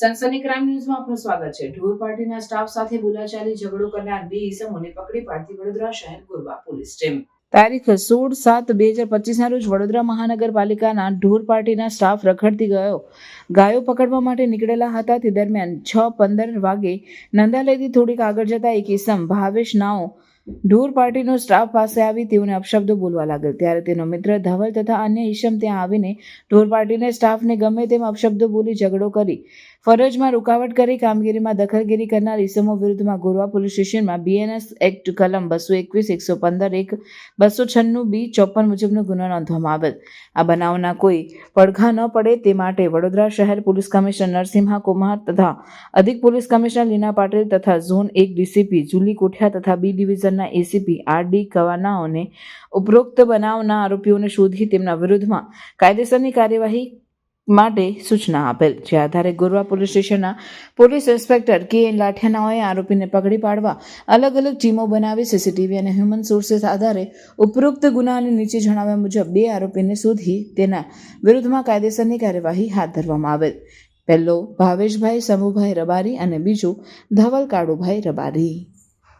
સનસની crime ન્યૂઝમાં આપનું સ્વાગત છે. ઢોર પાર્ટીના સ્ટાફ સાથે બોલાચાલી, ઝઘડો કરનાર બે ઈસમોને પકડી પાડતી વડોદરા શહેર ગોરવા પોલીસ ટીમ. તારીખ સોળ સાત બે હજાર પચીસના રોજ વડોદરા મહાનગરપાલિકાના ઢોર પાર્ટીના સ્ટાફ રખડતી ગયો. ગાયો પકડવા માટે નીકળેલા હતા. તે દરમિયાન છ પંદર વાગે નંદાલયથી થોડીક આગળ જતા એક ઈસમ ભાવેશ નાઓ ઢોર પાર્ટીનો સ્ટાફ પાસે આવી તેઓને અપશબ્દો બોલવા લાગ્યો. ત્યારે તેનો મિત્ર ધવલ તથા અન્ય ઈશમ ત્યાં આવીને ઢોર પાર્ટીને સ્ટાફને ગમે તેમ અપશબ્દો બોલી ઝઘડો કરી, ફરજમાં રૂકાવટ કરી, કામગીરીમાં દખલગીરી કરનાર ઈસમો વિરુદ્ધમાં ગોરવા પોલીસ સ્ટેશનમાં બીએનએસ એક્ટ કલમ બસો એકવીસ, એકસો પંદર, એક બસો છન્નું બી ચોપન મુજબનો ગુનો નોંધવામાં આવેલ. આ બનાવના કોઈ પડઘા ન પડે તે માટે વડોદરા શહેર પોલીસ કમિશનર નરસિંહા કુમાર તથા અધિક પોલીસ કમિશનર લીના પાટીલ તથા ઝોન એક ડીસીપી જુલી કોઠિયા તથા બી ડિવિઝનના એસીપી આર ડી કવાનાઓને ઉપરોક્ત બનાવના આરોપીઓને શોધી તેમના વિરુદ્ધમાં કાયદેસરની કાર્યવાહી માટે સૂચના આપેલ. જે આધારે ગોરવા પોલીસ સ્ટેશનના પોલીસ ઇન્સ્પેક્ટર કે એન લાઠિયાનાઓએ આરોપીને પકડી પાડવા અલગ અલગ ટીમો બનાવી સીસીટીવી અને હ્યુમન સોર્सेस આધારે ઉપરોક્ત ગુનાને નીચે જણાવ્યા મુજબ બે આરોપીને શોધી તેના વિરુદ્ધમાં કાયદેસરની કાર્યવાહી હાથ ધરવામાં આવેલ. પહેલો ભાવેશભાઈ સમુભાઈ રબારી અને બીજો ધવલ કાળુભાઈ રબારી.